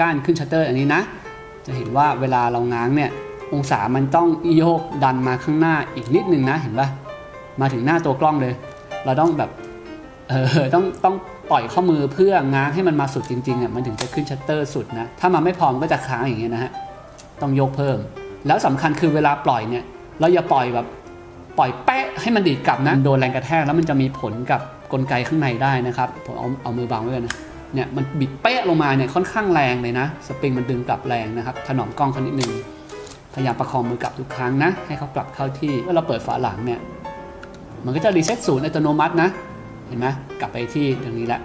ก้านขึ้นชัตเตอร์อันนี้นะ จะเห็นว่าเวลาเราง้างเนี่ย องศามันต้องโยกดันมาข้างหน้าอีกนิดนึงนะ เห็นปะมาถึงหน้าตัวกล้องเลย เราต้องแบบ เออ ต้อง ต้องปล่อยข้อมือเพื่อง้างให้มันมาสุดจริงๆอะมันถึงจะขึ้นชัตเตอร์สุดนะ ถ้ามันไม่พอมันก็จะค้างอย่างเงี้ยนะฮะ ต้องโยกเพิ่ม แล้วสำคัญคือเวลาปล่อยเนี่ย เราอย่าปล่อยแบบ ปล่อยแปะให้มันดีดกลับนะ โดนแรงกระแทกแล้วมันจะมีผลกับกลไกข้างในได้นะครับผมเอาเอามือบังไว้กันนะเนี่ยมันบิดเป๊ะลงมาเนี่ยค่อนข้างแรงเลยนะ สปริงมันดึงกลับแรงนะครับ ถนอมกล้องเขานิดนึงพยายามประคองมือกลับทุกครั้งนะ ให้เขากลับเข้าที่เมื่อเราเปิดฝาหลังเนี่ยมันก็จะรีเซ็ตศูนย์อัตโนมัตินะ เห็นไหมกลับไปที่ตรงนี้แหละ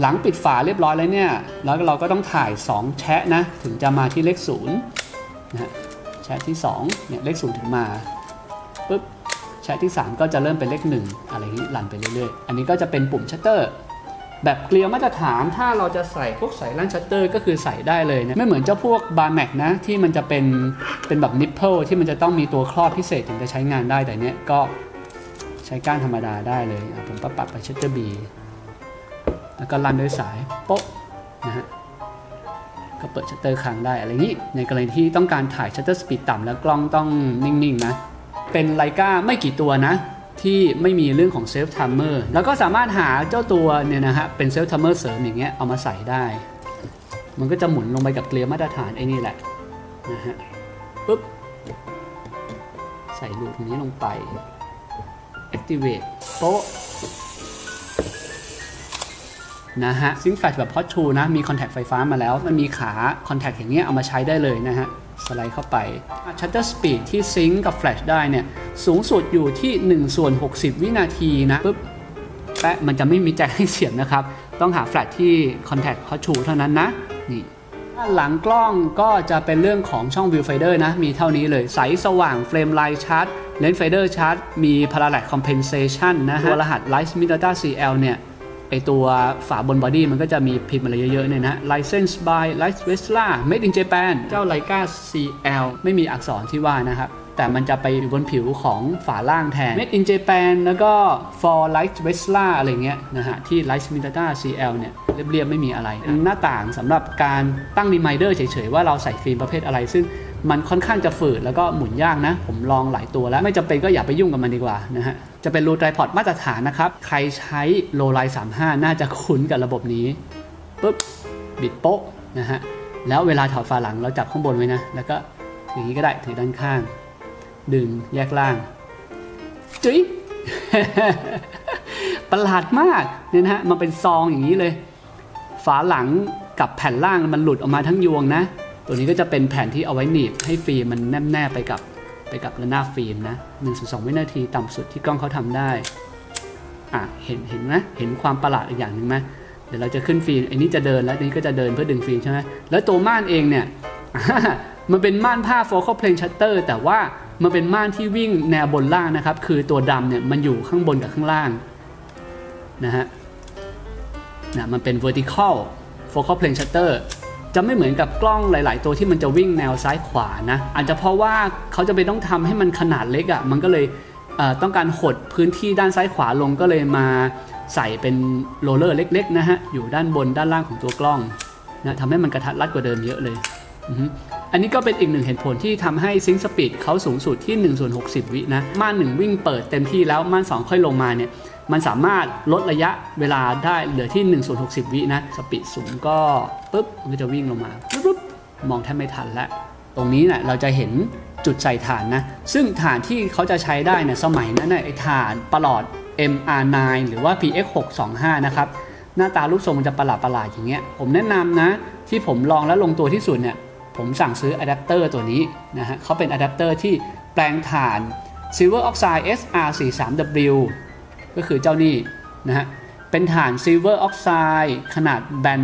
หลังปิดฝาเรียบร้อยแล้วเนี่ยแล้วเราก็ต้องถ่าย 2 แชะนะ ถึงจะมาที่เลขศูนย์นะฮะแชะที่2เนี่ยเลขศูนย์ถึงมา ปุ๊บแชะที่ 3 ก็จะเริ่มเป็นเลข 1 อะไรนี้รันไปเรื่อยๆ อันนี้ก็จะเป็นปุ่มชัตเตอร์แบบเกลียวมาตรฐานถ้าเราจะใส่พวกสายล่างชัตเตอร์ก็คือใส่ได้เลยนะไม่เหมือนเจ้าพวกบาร์แม็กนะ ที่มันจะเป็นเป็นแบบนิปเปิลที่มันจะต้องมีตัวครอบพิเศษถึงจะใช้งานได้แต่เนี้ยก็ใช้ก้านธรรมดาได้เลยผมปรับปรับไปชัตเตอร์บีแล้วก็ลั่นด้วยสายโป๊ะนะฮะก็เปิดชัตเตอร์ค้างได้อะไรนี้ในกรณีที่ต้องการถ่ายชัตเตอร์สปีดต่ำแล้วกล้องต้องนิ่งๆนะ เป็นไลกาไม่กี่ตัวนะ ที่ไม่มีเรื่องของเซฟทัมเมอร์แล้วก็สามารถหาเจ้าตัวเนี่ยนะฮะเป็นเซฟทัมเมอร์เสริมอย่างเงี้ยเอามาใส่ได้ มันก็จะหมุนลงไปกับเกลียวมาตรฐานไอ้นี่แหละนะฮะปุ๊บ ใส่ลูกนี้ลงไป activate โป๊ะนะฮะซิงค์แฟลชแบบพอ t ทูนะ มีคอนแทคไฟฟ้ามาแล้ว มันมีขาคอนแทคอย่างเงี้ยเอามาใช้ได้เลยนะฮะ ไลด์เข้าไป Shutter Speed ที่ซิงค์กับแฟลชได้เนี่ยสูงสุดอยู่ที่1ส่วน60 วินาทีนะปุ๊บแปะมันจะไม่มีแจ็คให้เสียบนะครับ ต้องหาแฟลชที่คอนแทคพอ t ทูเท่านั้นนะนี่ด้าหลังกล้องก็จะเป็นเรื่องของช่อง Viewfinder นะ มีเท่านี้เลย ใสสว่างเฟรมไลท์ชัดเลนส์ไฟเดอร์ชัดมี Parallax Compensation นะฮะตัวรหัส Light Smith Data CL เนี่ย ไอตัวฝาบนบอดี้มันก็จะมีพิมพ์อะไรเยอะๆเนี่ยนะ License by Light Vesla Made in Japan เจ้า Leica CL ไม่มีอักษรที่ว่านะครับแต่มันจะไปอยู่บนผิวของฝาล่างแทน Made in Japan แล้วก็ for Light Vesla อะไรเงี้ยนะฮะ ที่ lightmitata CL เนี่ย เรียบๆ ไม่มีอะไรนะหน้าต่างสำหรับการตั้ง reminder เฉยๆ ว่าเราใส่ฟิล์มประเภทอะไรซึ่ง มันค่อนข้างจะฝืดแล้วก็หมุนยากนะ ผมลองหลายตัวแล้ว ไม่จำเป็นก็อย่าไปยุ่งกับมันดีกว่านะฮะ จะเป็นรูไตรพอดมาตรฐานนะครับ ใครใช้โลไล35น่าจะคุ้นกับระบบนี้ปุ๊บบิดโป๊ะนะฮะ แล้วเวลาถอดฝาหลังเราจับข้างบนไว้นะ แล้วก็อย่างนี้ก็ได้ถือด้านข้าง ดึงแยกล่างจุ๊ยประหลาดมากเนี่ยนะฮะมันเป็นซองอย่างนี้เลย ฝาหลังกับแผ่นล่างมันหลุดออกมาทั้งยวงนะ ตัวนี้ก็จะเป็นแผ่นที่เอาไว้หนีบให้ฟิล์มมันแนบแน่ไปกับไปกับระนาบฟิล์มนะ1-2 วินาทีต่ำสุดที่กล้องเขาทำได้อะเห็นเห็นไหมเห็นความประหลาดอีกอย่างหนึ่งไหมเดี๋ยวเราจะขึ้นฟิล์มไอ้นี้จะเดินแล้วอันนี้ก็จะเดินเพื่อดึงฟิล์มใช่ไหมแล้วตัวม่านเองเนี่ยมันเป็นม่านผ้า focal plane shutter แต่ว่ามันเป็นม่านที่วิ่งแนวบนล่างนะครับ คือตัวดำเนี่ยมันอยู่ข้างบนกับข้างล่างนะฮะนะมันเป็น vertical focal plane shutter จะไม่เหมือนกับกล้องหลาย ๆ ตัวที่มันจะวิ่งแนวซ้ายขวานะอาจจะเพราะว่าเขาจะไปต้องทำให้มันขนาดเล็กอะ่ะมันก็เลยเต้องการหดพื้นที่ด้านซ้ายขวาลงก็เลยมาใส่เป็นโรลเลอร์เล็ก ๆ นะฮะอยู่ด้านบนด้านล่างของตัวกล้องนะทำให้มันกระทัดรัดกว่าเดิมเยอะเลย อันนี้ก็เป็นอีกหนึ่งเหตุผลที่ทำให้ซิงสปีดเขาสูงสุดที่1ส่วน60 วินะ ม่านหนึ่งวิ่งเปิดเต็มที่แล้วม่านสองค่อยลงมาเนี่ยมันสามารถลดระยะเวลาได้เหลือที่1ส่วน60 วินะ สปีดสูงก็ปุ๊บมันก็จะวิ่งลงมาปุ๊บมองแทบไม่ทันแล้วตรงนี้เนะ่ยเราจะเห็นจุดใส่ฐานนะ ซึ่งฐานที่เขาจะใช้ได้เนี่ยสมัยนั้นน่ะไอ้ฐานประหลอด MR9 หรือว่า PX625 นะครับหน้าตารูปทรงมันจะประหลาดประหลาดอย่างเงี้ยผมแนะนำนะ ที่ผมลองแล้วลงตัวที่สุดเนี่ย ผมสั่งซื้ออะแดปเตอร์ตัวนี้นะฮะเขาเป็นอะแดปเตอร์ที่แปลงฐาน Silver Oxide SR43W ก็คือเจ้านี่นะฮะเป็นฐาน Silver Oxide ขนาดแบน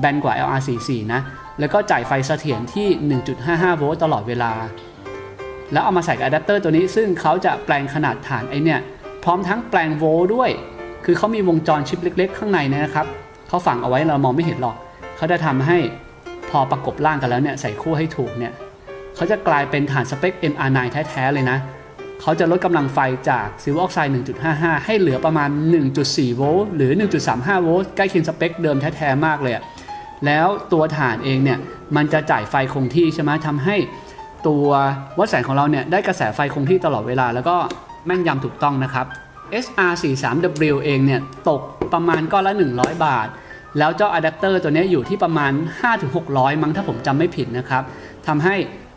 แบนกว่า LR44 นะ แล้วก็จ่ายไฟเสถียรที่ 1.55 โวลต์ตลอดเวลา แล้วเอามาใส่กับอะแดปเตอร์ตัวนี้ ซึ่งเขาจะแปลงขนาดฐานไอเนี่ย พร้อมทั้งแปลงโวลต์ด้วย คือเขามีวงจรชิปเล็ก ๆ ข้างในนยนะครับ เขาฝังเอาไว้เรามองไม่เห็นหรอก เขาจะทำให้ พอประกบร่างกันแล้วเนี่ยใส่คู่ให้ถูกเนี่ยเขาจะกลายเป็นฐานสเปค MR9 แท้ๆเลยนะเขาจะลดกำลังไฟจากซิลเวอร์ออกไซด์ 1.55 ให้เหลือประมาณ 1.4 โวลต์หรือ 1.35 โวลต์ใกล้เคียงสเปคเดิมแท้ๆมากเลยแล้วตัวถ่านเองเนี่ยมันจะจ่ายไฟคงที่ใช่ไหมทำให้ตัววัดแสงของเราเนี่ยได้กระแสไฟคงที่ตลอดเวลา แล้วก็แม่นยำถูกต้องนะครับ SR43W เองเนี่ยตกประมาณก้อนละ 100 บาท แล้วเจ้าอะแดปเตอร์ตัวนี้อยู่ที่ประมาณ 5-600 มั้งถ้าผมจำไม่ผิดนะครับทำให้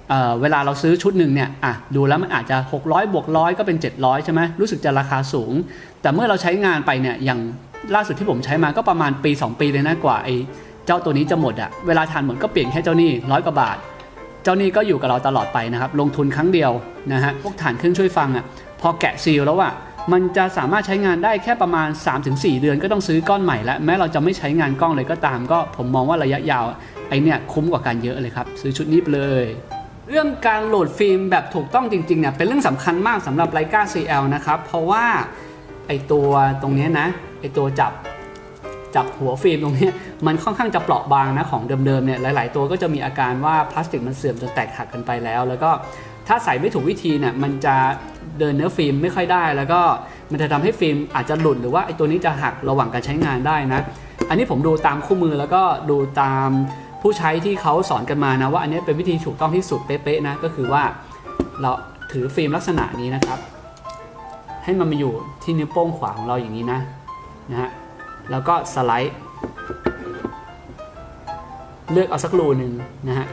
เอ่อเวลาเราซื้อชุดหนึ่งเนี่ยอะดูแล้วมันอาจจะ 600 บวกร้อยก็เป็น 700 ใช่ไหมรู้สึกจะราคาสูง แต่เมื่อเราใช้งานไปเนี่ยอย่างล่าสุดที่ผมใช้มาก็ประมาณปี 2 ปีเลยนะกว่าไอ้เจ้าตัวนี้จะหมดอะเวลาทานหมดก็เปลี่ยนแค่เจ้านี้ร้อยกว่าบาท เจ้านี้ก็อยู่กับเราตลอดไปนะครับ ลงทุนครั้งเดียวนะฮะพวกฐานเครื่องช่วยฟังอะพอแกะซีลแล้วอะ มันจะสามารถใช้งานได้แค่ประมาณ 3-4 เดือนก็ต้องซื้อก้อนใหม่แล้วแม้เราจะไม่ใช้งานกล้องเลยก็ตาม ก็ผมมองว่าระยะยาวไอเนี่ยคุ้มกว่ากันเยอะเลยครับ ซื้อชุดนี้ไปเลยเรื่องการโหลดฟิล์มแบบถูกต้องจริงๆเนี่ยเป็นเรื่องสำคัญมากสำหรับไลกา CL นะครับ เพราะว่าไอตัวตรงนี้นะไอตัวจับจับหัวฟิล์มตรงนี้มันค่อนข้างจะเปราะบางนะของเดิมๆเนี่ยหลาย ๆ ตัวก็จะมีอาการว่าพลาสติกมันเสื่อมจนแตกหักกันไปแล้ว แล้วก็ ถ้าใส่ไม่ถูกวิธีเนี่ยมันจะเดินเนื้อฟิล์มไม่ค่อยได้ แล้วก็มันจะทำให้ฟิล์มอาจจะหลุดหรือว่าไอตัวนี้จะหักระหว่างการใช้งานได้นะ อันนี้ผมดูตามคู่มือแล้วก็ดูตามผู้ใช้ที่เขาสอนกันมานะว่าอันนี้เป็นวิธีถูกต้องที่สุดเป๊ะๆนะก็คือว่าเราถือฟิล์มลักษณะนี้นะครับ ให้มันมาอยู่ที่นิ้วโป้งขวาของเราอย่างนี้นะนะฮะแล้วก็สไลด์เลือกเอาสักรูหนึ่งนะฮะ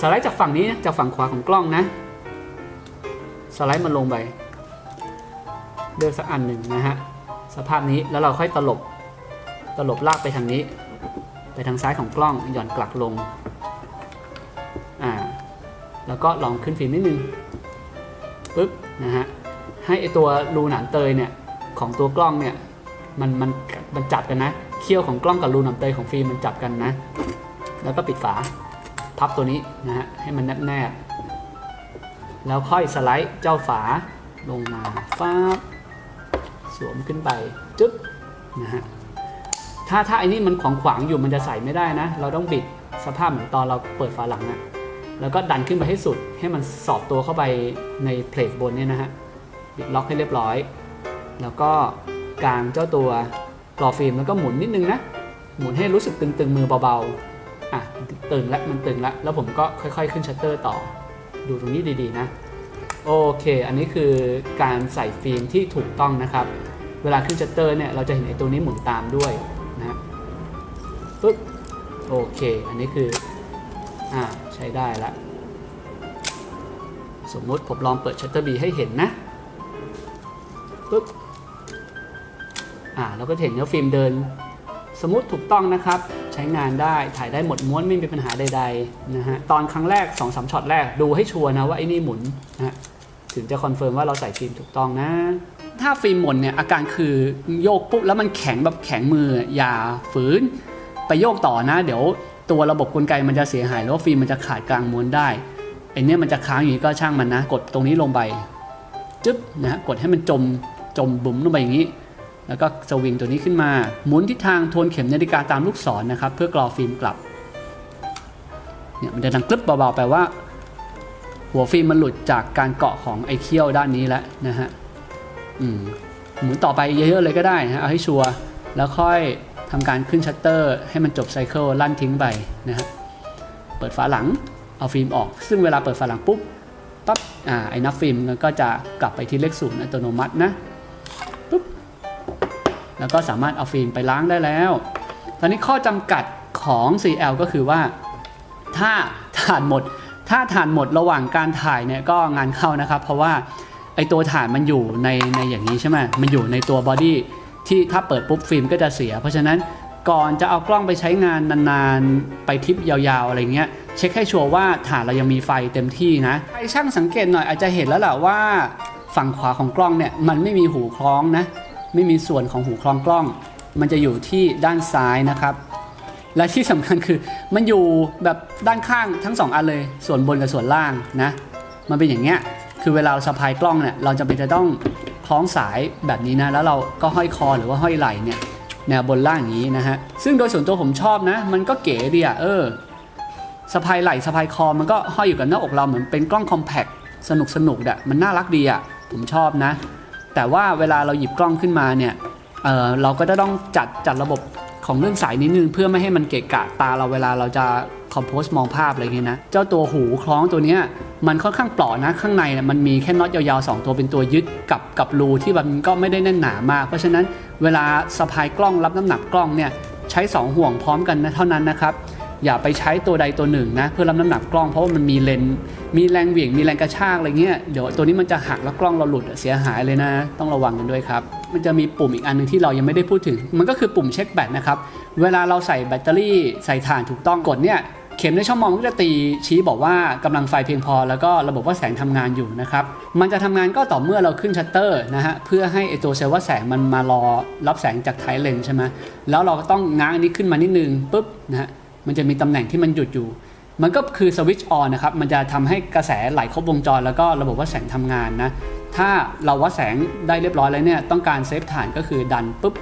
สไลด์จากฝั่งนี้จากฝั่งขวาของกล้องนะ สไลด์มันลงไปเลือกสักอันหนึ่งนะฮะสภาพนี้แล้วเราค่อยตลบตลบลากไปทางนี้ ไปทางซ้ายของกล้องหย่อนกลับลงอ่าแล้วก็ลองขึ้นฟิล์มนิดนึงปึ๊บนะฮะให้ไอตัวรูหนามเตยเนี่ยของตัวกล้องเนี่ยมันมันมันจับกันนะเขี้ยวของกล้องกับรูหนามเตยของฟิล์มมันจับกันนะ แล้วก็ปิดฝาพับตัวนี้นะฮะให้มันแนบแนบ แล้วค่อยสไลด์เจ้าฝาลงมาฟ้าบสวมขึ้นไปจึ๊บนะฮะถ้าถ้าไอ้นี่มันขวางขวางอยู่มันจะใส่ไม่ได้นะ เราต้องบิดสภาพเหมือนตอนเราเปิดฝาหลังนะแล้วก็ดันขึ้นไปให้สุดให้มันสอดตัวเข้าไปในเพลทบนเนี่ยนะฮะบิดล็อกให้เรียบร้อย แล้วก็กางเจ้าตัวกรอฟิล์มแล้วก็หมุนนิดนึงนะหมุนให้รู้สึกตึงๆมือเบาๆอะตึงแล้วมันตึงแล้วแล้วผมก็ค่อยๆ ขึ้นชัตเตอร์ต่อ ดูตรงนี้ดีๆนะ โอเค อันนี้คือการใส่ฟิล์มที่ถูกต้องนะครับ เวลาขึ้นชัตเตอร์เนี่ยเราจะเห็นไอ้ตัวนี้หมุนตามด้วยนะปึ๊บโอเค อันนี้คือ อ่า ใช้ได้ละ สมมติผมลองเปิดชัตเตอร์บีให้เห็นนะปึ๊บอ่าเราก็เห็นเนื้อฟิล์มเดิน สมมติถูกต้องนะครับ ใช้งานได้ถ่ายได้หมดม้วนไม่มีปัญหาใดๆนะฮะตอนครั้งแรก2อสช็อตแรกดูให้ชัวร์นะว่าไอ้นี่หมุนนะฮะถึงจะคอนเฟิร์มว่าเราใส่ฟิล์มถูกต้องนะ ถ้าฟิล์มหมุนเนี่ยอาการคือโยกปุ๊บแล้วมันแข็งแบบแข็งมืออย่าฝืน ไปโยกต่อนะ เดี๋ยวตัวระบบกลไกมันจะเสียหายแล้วฟิล์มมันจะขาดกลางม้วนได้ไอเนี้ยมันจะค้างอยู่ก็ช่างมันนะ กดตรงนี้ลงไปจึ๊บนะฮะกดให้มันจมจมบุ๋มลงไปอย่างนี้ แล้วก็สวิงตัวนี้ขึ้นมา หมุนทิศทางทวนเข็มนาฬิกาตามลูกศรนะครับ เพื่อกรอฟิล์มกลับเนี่ยมันจะดังกรึบเบาๆแปลว่า หัวฟิล์มมันหลุดจากการเกาะของไอ้เขี้ยวด้านนี้แล้วนะฮะอืมหมุนต่อไปเยอะๆเลยก็ได้นะเอาให้ชัวร์แล้วค่อยทำการขึ้นชัตเตอร์ ให้มันจบไซเคิลลั่นทิ้งไปนะฮะเปิดฝาหลังเอาฟิล์มออก ซึ่งเวลาเปิดฝาหลังปุ๊บปั๊บอ่าไอ้นับฟิล์มก็จะกลับไปที่เลขศูนย์อัตโนมัตินะปุ๊บ แล้วก็สามารถเอาฟิล์มไปล้างได้แล้ว ตอนนี้ข้อจำกัดของ CL ก็คือว่า ถ้าถ่านหมด ถ้าถ่านหมดระหว่างการถ่ายเนี่ยก็งานเข้านะครับ เพราะว่าไอตัวถ่านมันอยู่ในในอย่างนี้ใช่ไหมมันอยู่ในตัวบอดี้ที่ถ้าเปิดปุ๊บฟิล์มก็จะเสีย เพราะฉะนั้นก่อนจะเอากล้องไปใช้งานนานๆ ไปทริปยาวๆ อะไรเงี้ย เช็คให้ชัวร์ว่าถ่านเรายังมีไฟเต็มที่นะใครช่างสังเกตหน่อยอาจจะเห็นแล้วแหละว่า ฝั่งขวาของกล้องเนี่ยมันไม่มีหูคล้องนะ ไม่มีส่วนของหูคล้องกล้อง มันจะอยู่ที่ด้านซ้ายนะครับ และที่สำคัญคือมันอยู่แบบด้านข้างทั้งสองอันเลย ส่วนบนกับส่วนล่างนะ มันเป็นอย่างเงี้ย คือเวลาเราสะพายกล้องเนี่ย เราจะเป็นจะต้องคล้องสายแบบนี้นะ แล้วเราก็ห้อยคอหรือว่าห้อยไหล่เนี่ยแนวบนล่างอย่างนี้นะฮะ ซึ่งโดยส่วนตัวผมชอบนะ มันก็เก๋ดีอะเออสะพายไหล่สะพายคอมันก็ห้อยอยู่กับหน้าอกเราเหมือนเป็นกล้องคอมแพคสนุกสนุกๆอะมันน่ารักดีอะผมชอบนะ แต่ว่าเวลาเราหยิบกล้องขึ้นมาเนี่ยเเราก็จะต้องจัดจัดระบบของเรื่องสายนิดนึงเพื่อไม่ให้มันเกะกะตาเราเวลาเราจะคอมโพสมองภาพอะไรเงี้ยนะ เจ้าตัวหูคล้องตัวเนี้ยมันค่อนข้างเปราะนะ ข้างในเนี่ยมันมีแค่น็อตยาวๆ 2 ตัวเป็นตัวยึดกับกับรูที่มันก็ไม่ได้แน่นหนามาก เพราะฉะนั้นเวลาสะพายกล้องรับน้ำหนักกล้องเนี่ยใช้ 2 ห่วงพร้อมกันนะเท่านั้นนะครับ อย่าไปใช้ตัวใดตัวหนึ่งนะเพื่อรับน้ำหนักกล้องเพราะว่ามันมีเลนส์มีแรงเหวี่ยงมีแรงกระชากอะไรเงี้ยเดี๋ยวตัวนี้มันจะหักแล้วกล้องเราหลุดเสียหายเลยนะ ต้องระวังกันด้วยครับ มันจะมีปุ่มอีกอันหนึงที่เรายังไม่ได้พูดถึง มันก็คือปุ่มเช็คแบตนะครับเวลาเราใส่แบตเตอรี่ใส่ถ่านถูกต้องกดเนี่ยเข็มในช่องมองมันก็จะตีชี้บอกว่ากำลังไฟเพียงพอ แล้วก็ระบบว่าแสงทำงานอยู่นะครับมันจะทำงานก็ต่อเมื่อเราขึ้นชัตเตอร์นะฮะเพื่อให้ไอตัวเซลล์ว่าแสงมันมารอรับแสงจากไทเลนใช่ไหมแล้วเราก็ต้องง้างอันนี้ขึ้นมานิดนึงปุ๊บนะฮะ มันจะมีตำแหน่งที่มันหยุดอยู่ มันก็คือสวิตช์ออนนะครับ มันจะทำให้กระแสไหลครบวงจร แล้วก็ระบบวัดแสงทำงานนะ ถ้าเราวัดแสงได้เรียบร้อยแล้วเนี่ย ต้องการเซฟฐานก็คือดันปุ๊บ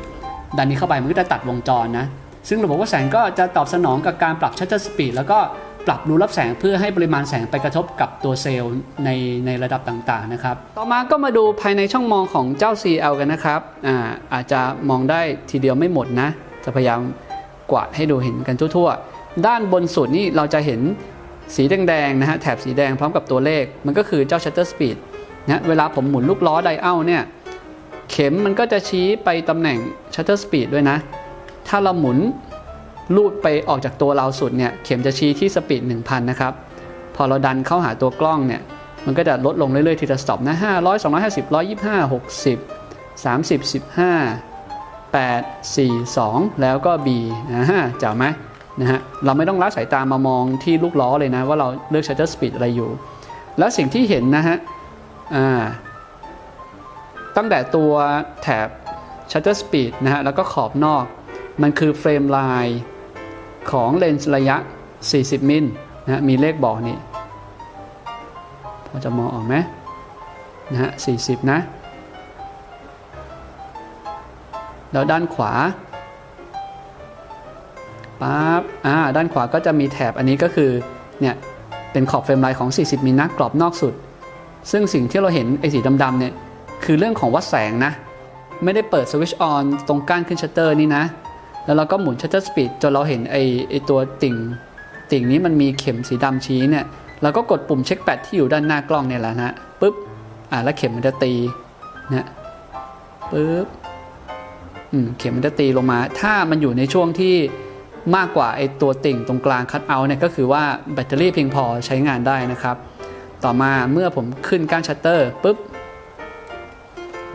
ดันนี้เข้าไป มันก็จะตัดวงจรนะ ซึ่งระบบวัดแสงก็จะตอบสนองกับการปรับชัตเตอร์สปีดแล้วก็ปรับรูรับแสงเพื่อให้ปริมาณแสงไปกระทบกับตัวเซลล์ในในระดับต่างๆนะครับ ต่อมาก็มาดูภายในช่องมองของเจ้า CL กันนะครับ อ่าอาจจะมองได้ทีเดียวไม่หมดนะ จะพยายาม กวาดให้ดูเห็นกันทั่วๆ ด้านบนสุดนี่เราจะเห็นสีแดงๆนะฮะแถบสีแดงพร้อมกับตัวเลข มันก็คือเจ้า shutter speed นะเวลาผมหมุนลูกล้อไดเอาเนี่ยเข็มมันก็จะชี้ไปตำแหน่ง shutter speed ด้วยนะ ถ้าเราหมุนลูดไปออกจากตัวเราสุดเนี่ยเข็มจะชี้ที่สปีด1000 นะครับ พอเราดันเข้าหาตัวกล้องเนี่ยมันก็จะลดลงเรื่อยๆทีละสต็อปนะ500 250 125 60 30 15 8 4 2 แล้วก็ B นะฮะจ๋าไหมนะฮะเราไม่ต้องละสายตามามองที่ลูกล้อเลยนะ ว่าเราเลือก shutter speed อะไรอยู่ แล้วสิ่งที่เห็นนะฮะอ่าตั้งแต่ตัวแถบ shutter speed นะฮะแล้วก็ขอบนอก มันคือเฟรมลายของเลนส์ระยะ 40 มิลนะฮะมีเลขบอกนี่พอจะมองออกไหมนะฮะ40 นะ แล้วด้านขวาปั๊บอ่าด้านขวาก็จะมีแถบอันนี้ก็คือเนี่ยเป็นขอบเฟรมไลายของ 40มิลนะกรอบนอกสุด ซึ่งสิ่งที่เราเห็นไอ้สีดำๆเนี่ยคือเรื่องของวัดแสงนะ ไม่ได้เปิดสวิตช์ออนตรงก้านขึ้นชัตเตอร์นี่นะ แล้วเราก็หมุนชัตเตอร์สปีดจนเราเห็นไอ้ไอ้ตัวติ่ง ติ่งนี้มันมีเข็มสีดำชี้เนี่ยเราก็กดปุ่มเช็คแบตที่อยู่ด้านหน้า กล้องเนี่ยแหละนะปุ๊บอ่าแล้วเข็มมันจะตีนะปุ๊บ เข็มมันจะตีลงมา ถ้ามันอยู่ในช่วงที่มากกว่าไอตัวติ่งตรงกลางคัตเอาท์เนี่ยก็คือว่าแบตเตอรี่เพียงพอใช้งานได้นะครับ ต่อมาเมื่อผมขึ้นก้านชัตเตอร์ปุ๊บ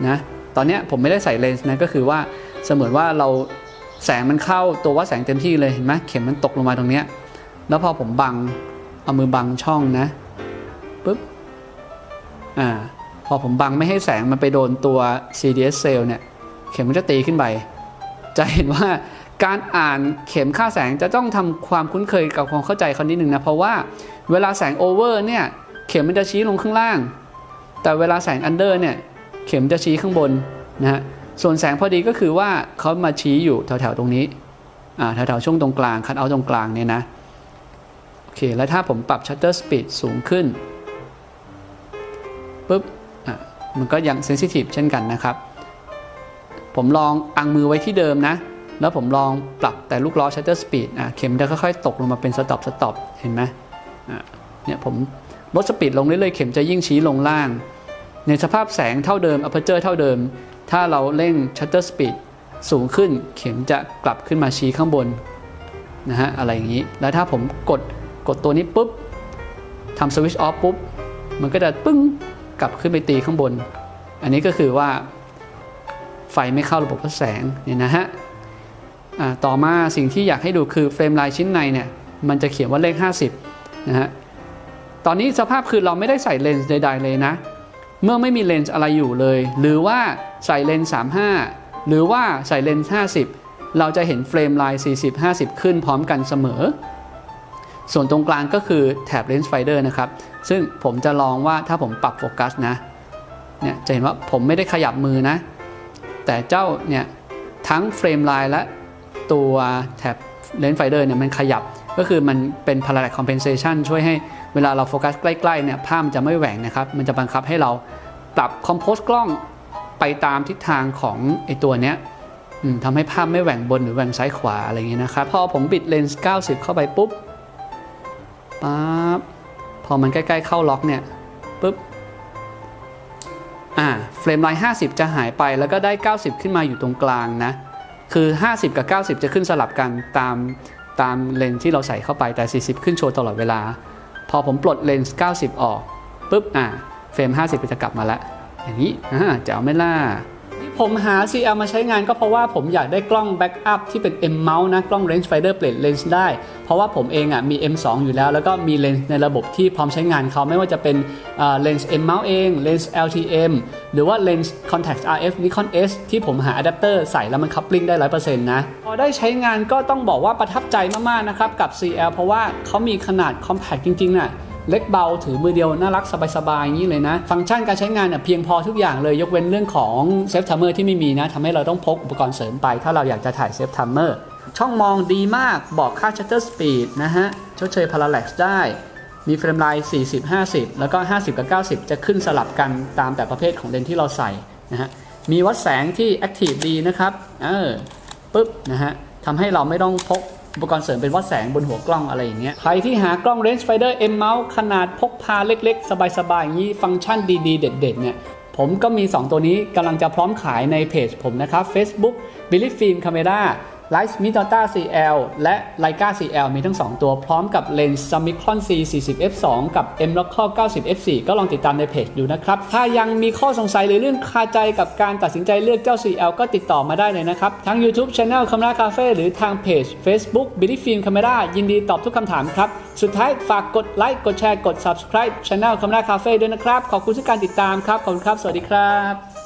นะตอนนี้ผมไม่ได้ใส่เลนส์นะก็คือว่าเสมือนว่าเราแสงมันเข้าตัววัดแสงเต็มที่เลยเห็นไหมเข็มมันตกลงมาตรงเนี้ยแล้วพอผมบังเอามือบังช่องนะปุ๊บอ่าพอผมบังไม่ให้แสงมันไปโดนตัว CDS cell เนี่ย เข็มมันจะตีขึ้นไป จะเห็นว่าการอ่านเข็มค่าแสงจะต้องทำความคุ้นเคยกับความเข้าใจเขานิดหนึ่งนะ เพราะว่าเวลาแสงโอเวอร์เนี่ย เข็มมันจะชี้ลงข้างล่าง แต่เวลาแสงอันเดอร์เนี่ย เข็มจะชี้ข้างบนนะฮะ ส่วนแสงพอดีก็คือว่าเขามาชี้อยู่แถวๆตรงนี้ อ่า แถวๆช่วงตรงกลาง คัดเอาตรงกลางเนี่ยนะ โอเค แล้วถ้าผมปรับ shutter speed สูงขึ้นปุ๊บ อะ มันก็ยังเซนซิทีฟเช่นกันนะครับ ผมลองอังมือไว้ที่เดิมนะ แล้วผมลองปรับแต่ลูกล้อ shutter speed อะเข็มจะค่อยๆ ตกลงมาเป็นสต็อปสต็อปเห็นไหมอะเนี่ยผมลดสปีดลงเรื่อยๆ เข็มจะยิ่งชี้ลงล่าง ในสภาพแสงเท่าเดิม aperture เท่าเดิม ถ้าเราเร่ง shutter speed สูงขึ้นเข็มจะกลับขึ้นมาชี้ข้างบนนะฮะอะไรอย่างนี้ แล้วถ้าผมกดกดตัวนี้ปุ๊บทำสวิตช์ออฟปุ๊บ มันก็จะปึ้งกลับขึ้นไปตีข้างบน อันนี้ก็คือว่า ไฟไม่เข้าระบบวัดแสงเนี่ยนะฮะอ่าต่อมาสิ่งที่อยากให้ดูคือเฟรมลายชิ้นในเนี่ยมันจะเขียนว่าเลข 50นะฮะตอนนี้สภาพคือเราไม่ได้ใส่เลนส์ใด ๆ เลยนะ เมื่อไม่มีเลนส์อะไรอยู่เลย หรือว่าใส่เลนส์35 หรือว่าใส่เลนส์50 เราจะเห็นเฟรมลาย40 50 ขึ้นพร้อมกันเสมอ ส่วนตรงกลางก็คือแถบเลนส์ไฟเดอร์นะครับ ซึ่งผมจะลองว่าถ้าผมปรับโฟกัสนะเนี่ยจะเห็นว่าผมไม่ได้ขยับมือนะ แต่เจ้าเนี่ยทั้งเฟรมไลน์และตัวแถบเลนส์ไฟเดอร์เนี่ยมันขยับก็คือมันเป็น parallax compensation ช่วยให้เวลาเราโฟกัสใกล้ๆเนี่ยภาพมันจะไม่แหว่งนะครับ มันจะบังคับให้เราปรับคอมโพสกล้องไปตามทิศทางของไอตัวเนี้ยทำให้ภาพไม่แหว่งบนหรือแหว่งซ้ายขวาอะไรเงี้ยนะครับ พอผมบิดเลนส์90 เข้าไปปุ๊บปั๊บพอมันใกล้ๆเข้าล็อกเนี่ยปุ๊บ อ่าเฟรมไลน์50จะหายไปแล้วก็ได้ 90 ขึ้นมาอยู่ตรงกลางนะ คือ 50 กับ 90 จะขึ้นสลับกันตามตามเลนส์ที่เราใส่เข้าไปแต่ 40 ขึ้นโชว์ตลอดเวลา พอผมปลดเลนส์90 ออกปุ๊บอ่าเฟรม 50 จะกลับมาแล้วอย่างนี้อ่าจะเอาไม่ล่า ผมหา CL มาใช้งานก็เพราะว่าผมอยากได้กล้องแบ็กอัพที่เป็น M mount นะ กล้อง range finder เปลี่ยนเลนส์ได้ เพราะว่าผมเองอะมี M2 อยู่แล้ว แล้วก็มีเลนส์ในระบบที่พร้อมใช้งานเขาไม่ว่าจะเป็นเลนส์ M mount เองเลนส์ LTM หรือว่าเลนส์ contact RF Nikon S ที่ผมหาอะแดปเตอร์ใส่แล้วมันคัพลิงได้ 100%นะ พอได้ใช้งานก็ต้องบอกว่าประทับใจมากๆนะครับกับ CL เพราะว่าเขามีขนาด compact จริงๆน่ะ เล็กเบาถือมือเดียวน่ารักสบายๆอย่างนี้เลยนะ ฟังก์ชันการใช้งานเนี่ยเพียงพอทุกอย่างเลยยกเว้นเรื่องของเซฟ t ท m เมอร์ที่ไม่มีนะทำให้เราต้องพกอุปกรณ์เสริมไป ถ้าเราอยากจะถ่ายเซฟ t ท m เมอร์ช่องมองดีมากบอกค่า shutter speed นะฮะชดเชย parallax ได้มีเฟรมไลน์40 50 แล้วก็ 50 กับ 90 จะขึ้นสลับกันตามแต่ประเภทของเลนส์ที่เราใส่นะฮะ มีวัดแสงที่ active ดีนะครับ เออ ปึ๊บ นะฮะ ทำให้เราไม่ต้องพก อุปกรณ์เสริมเป็นวัดแสงบนหัวกล้องอะไรอย่างเงี้ย ใครที่หากล้อง range finder M mount ขนาดพกพาเล็กๆ สบายๆ อย่างนี้ฟังก์ชันดีๆ เด็ดๆ เนี่ยผมก็มี 2 ตัวนี้กำลังจะพร้อมขายในเพจผมนะครับ Facebook Billy Film Camera Light Minolta CL และ Leica CL มีทั้ง 2 ตัวพร้อมกับเลนส์ Summicron C 40 f 2กับ M Local 90 f 4ก็ลองติดตามในเพจดูนะครับ ถ้ายังมีข้อสงสัยหรือเรื่องคาใจกับการตัดสินใจเลือกเจ้า CL ก็ติดต่อมาได้เลยนะครับ ทั้ง YouTube Channel Camera Cafe หรือทางเพจ Facebook Billy Film Camera ยินดีตอบทุกคำถามครับ สุดท้ายฝากกดไลค์กดแชร์กด Subscribe Channel Camera Cafe ด้วยนะครับ ขอบคุณทุกการติดตามครับขอบคุณครับ สวัสดีครับ